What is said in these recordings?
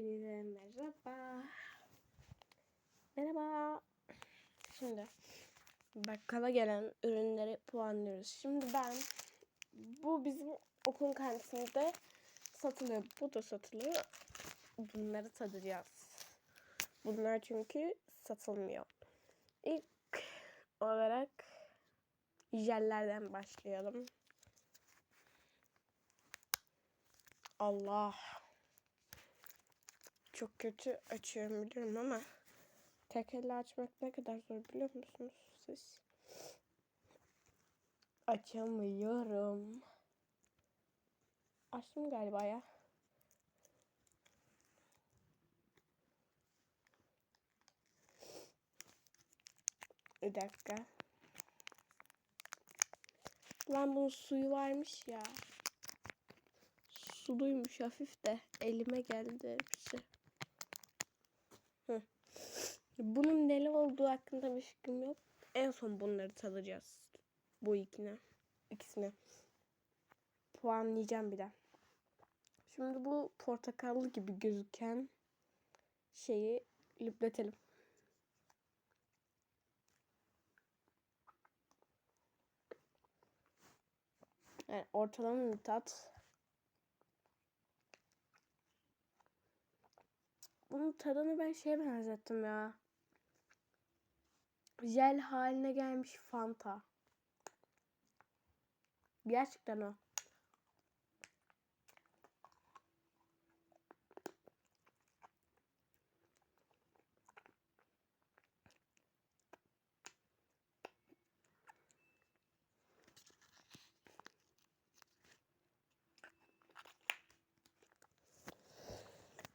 Hepinize merhaba. Merhaba. Şimdi bakkala gelen ürünleri puanlıyoruz. Şimdi ben bu bizim okul kantininde satılıyor. Bu da satılıyor. Bunları tadacağız. Bunlar çünkü satılmıyor. İlk olarak jellerden başlayalım. Allah. Çok kötü açıyorum biliyorum ama tek elle açmak ne kadar zor biliyor musunuz siz? Açamıyorum. Açtım galiba ya. Bir dakika. Lan bunun suyu varmış ya. Suluymuş hafif de elime geldi hepsi. Bunun neli olduğu hakkında bir fikrim yok. En son bunları tadacağız. Bu ikine. ikisine. Puanlayacağım bir de. Şimdi bu portakallı gibi gözüken şeyi lüpletelim. Yani ortalama bir tat. Bunun tadını ben şeye benzettim ya. Jel haline gelmiş Fanta. Gerçekten o.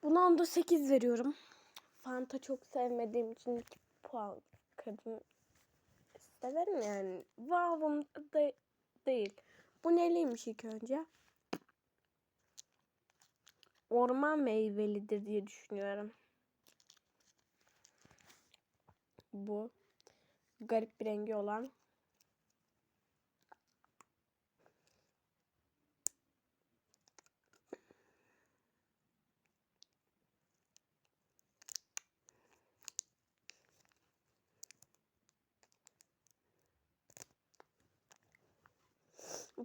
Buna onda 8 veriyorum. Fanta çok sevmediğim için 2 puan kırdım. Severim yani. Vav'ım da değil. Bu neliymiş ilk önce? Orman meyvelidir diye düşünüyorum. Bu. Garip bir rengi olan.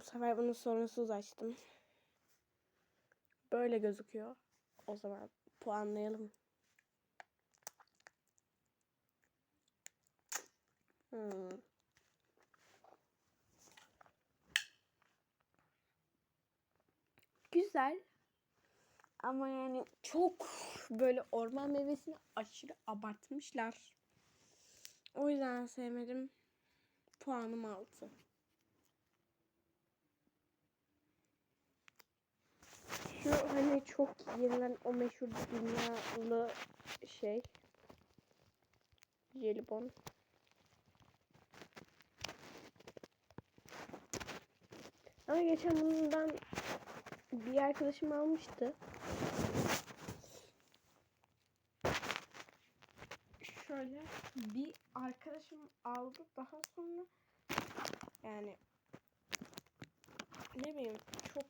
Bu sefer bunu sorunsuz açtım. Böyle gözüküyor. O zaman puanlayalım. Hmm. Güzel. Ama yani çok böyle orman meyvesini aşırı abartmışlar. O yüzden sevmedim. Puanım 6. Şu hani çok yenilen o meşhur dünyalı şey. Jelibon. Ama geçen bundan bir arkadaşım almıştı. Şöyle bir arkadaşım aldı daha sonra yani ne bileyim çok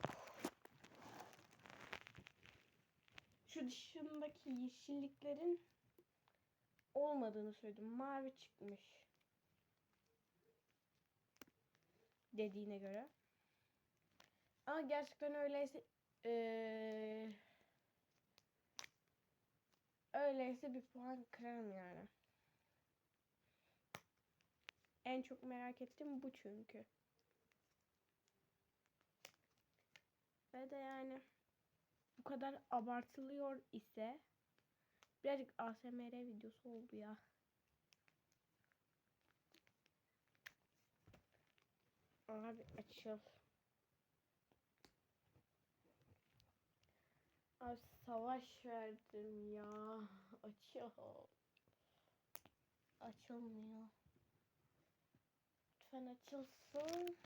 şu dışındaki yeşilliklerin olmadığını söyledim. Mavi çıkmış. Dediğine göre. Ama gerçekten öyleyse ee, öyleyse bir puan kırarım yani. En çok merak ettiğim bu çünkü. Ve de yani bu kadar abartılıyor ise birazcık ASMR videosu oldu ya. Abi açıl. Abi savaş verdim ya. Açıl. Açılmıyor. Lütfen açılsın.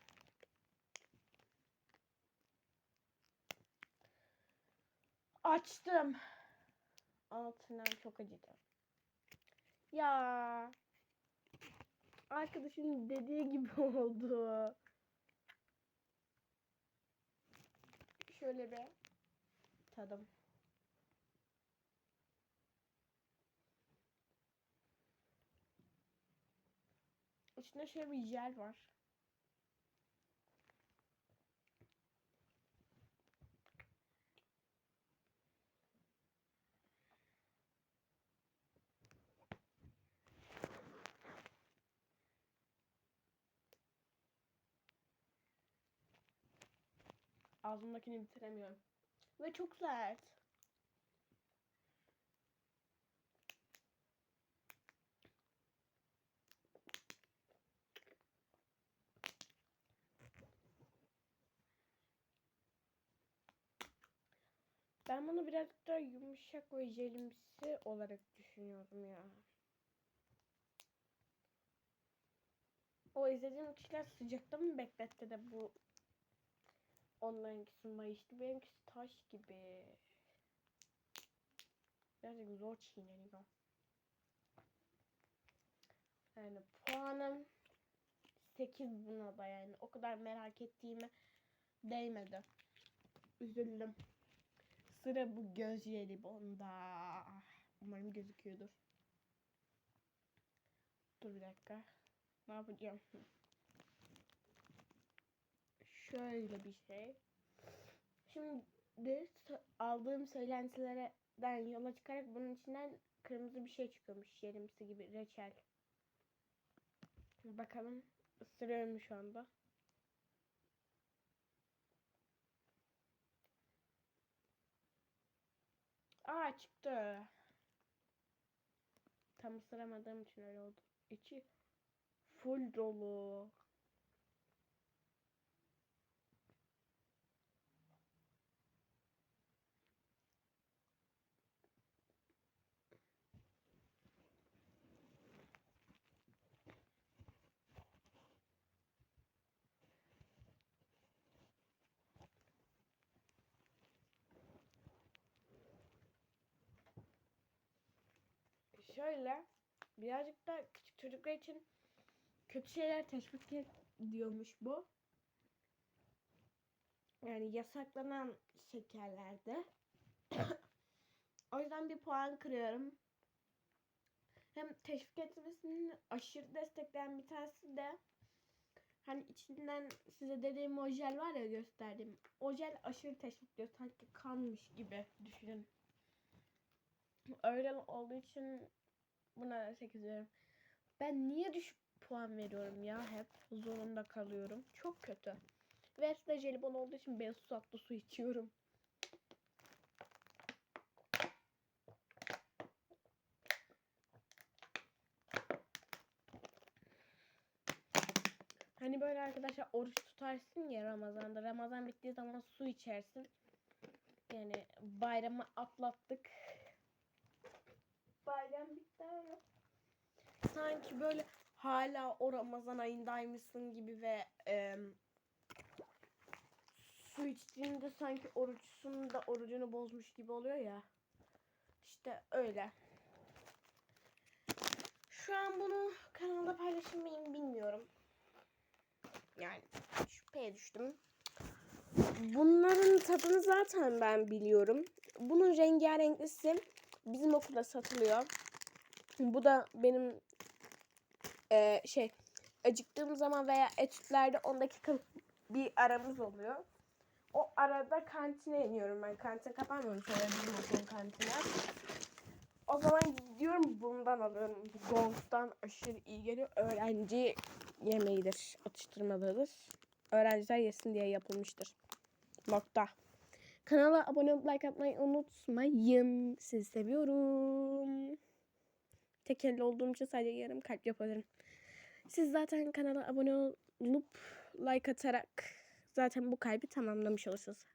Açtım. Altından çok acıdı. Ya. Arkadaşın dediği gibi oldu. Şöyle bir tadım. İçinde şöyle bir jel var. Ağzımdakini bitiremiyorum. Ve çok sert. Ben bunu biraz daha yumuşak ve jelimsi olarak düşünüyorum ya. O izlediğim kişiler sıcakta mı bekletti de bu onlarınkisi mayıştı. Benimkisi taş gibi. Birazcık zor çiğneniyor. Yani puanım 8 buna da yani. O kadar merak ettiğime değmedi. Üzüldüm. Sıra bu göz jelibonda. Umarım gözüküyordur. Dur bir dakika. Ne yapacağım? Şöyle bir şey. Şimdi aldığım söylentilerden yola çıkarak bunun içinden kırmızı bir şey çıkıyormuş. Jelimsi gibi reçel. Bakalım. Isırıyorum şu anda. Aa çıktı. Tam ısıramadığım için öyle oldu. İçi full dolu. Şöyle birazcık da küçük çocuklar için kötü şeyler teşvik ediyormuş bu. Yani yasaklanan şekerlerde. o yüzden bir puan kırıyorum. Hem teşvik etmesini aşırı destekleyen bir tanesi de hani içinden size dediğim o jel var ya gösterdiğim. O jel aşırı teşvikliyor. Sanki kanmış gibi düşünün. Öyle olduğu için buna 8 veriyorum. Ben niye düşük puan veriyorum ya hep? Zorunda kalıyorum. Çok kötü. Ve de jelibon olduğu için ben su tatlı su içiyorum. Hani böyle arkadaşlar oruç tutarsın ya Ramazan'da. Ramazan bittiği zaman su içersin. Yani bayramı atlattık. Bayram bitti sanki böyle hala o Ramazan ayındaymışsın gibi ve e, su içtiğinde sanki oruçsun da orucunu bozmuş gibi oluyor ya. İşte öyle. Şu an bunu kanalda paylaşır mıyım bilmiyorum. Yani şüpheye düştüm. Bunların tadını zaten ben biliyorum. Bunun rengarenklisi bizim okulda satılıyor. Bu da benim e, şey acıktığım zaman veya etütlerde 10 dakika bir aramız oluyor. O arada kantine iniyorum ben. Kantin kapanmıyor sonra bizim okulun kantine. O zaman gidiyorum bundan alıyorum. Gong'dan aşırı iyi geliyor. Öğrenci yemeğidir. Atıştırmalığıdır. Öğrenciler yesin diye yapılmıştır. Nokta. Kanala abone olup like atmayı unutmayın. Sizi seviyorum. Tek elle olduğum için sadece yarım kalp yapabilirim. Siz zaten kanala abone olup like atarak zaten bu kalbi tamamlamış olursunuz.